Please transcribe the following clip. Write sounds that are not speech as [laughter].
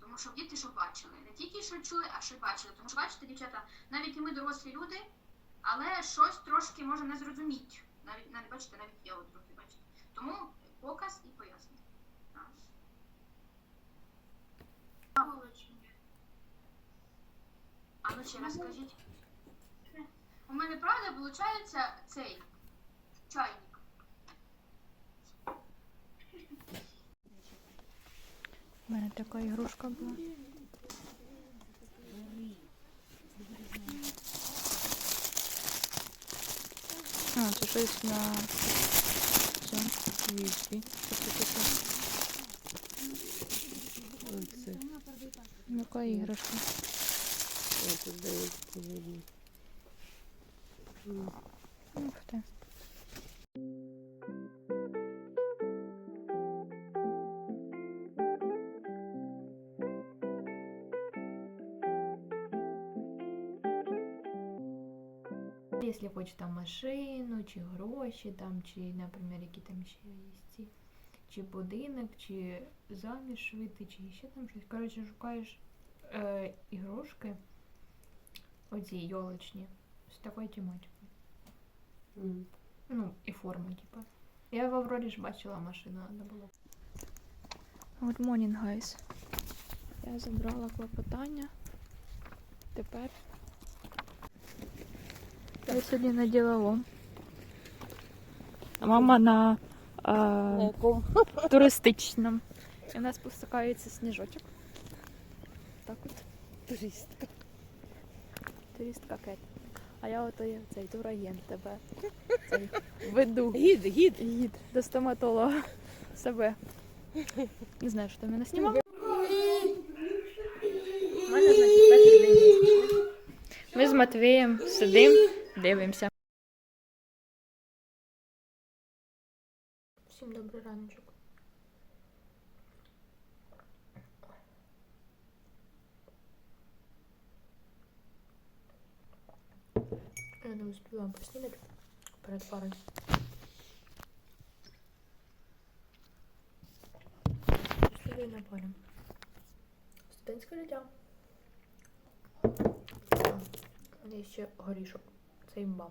Тому що діти що бачили, не тільки що чули, а що бачили. Тому що бачите, дівчата, навіть і ми дорослі люди, але щось трошки може не зрозуміти. Навіть навіть бачите, навіть я от трохи бачите. Тому показ і пояснення. А ну ще раз скажіть. У мене правда виходить цей чайник. Мене така ігрушка була. А, це щось на це. Яка іграшка? Ух ти. Якщо хочеш там машину, чи гроші, там, чи, наприклад, які там ще є чи будинок, чи заміж вийти, чи ще там щось. Коротше, шукаєш е, ігрушки, оці йолочні, з такою тематикою. М. Ну, і форму, типу. Я в Аврорі ж бачила машину, треба було. Good morning, guys. Я забрала клопотання. Тепер. Я сьогодні на діловому. А мама на На якому? туристичному. І у нас спускається сніжочок. Так от. Туристка. Туристка Кет. А я ото цей турагент тебе. [laughs] Цей веду. Гід, гід. Їд до стоматолога себе. Не знаю, що ти мене знімав. Матвієм сидимо, дивимося. Всім добрий раночок. Я не успіла поснідати перед парою. Студентське життя. Є ще горішок. Це імба.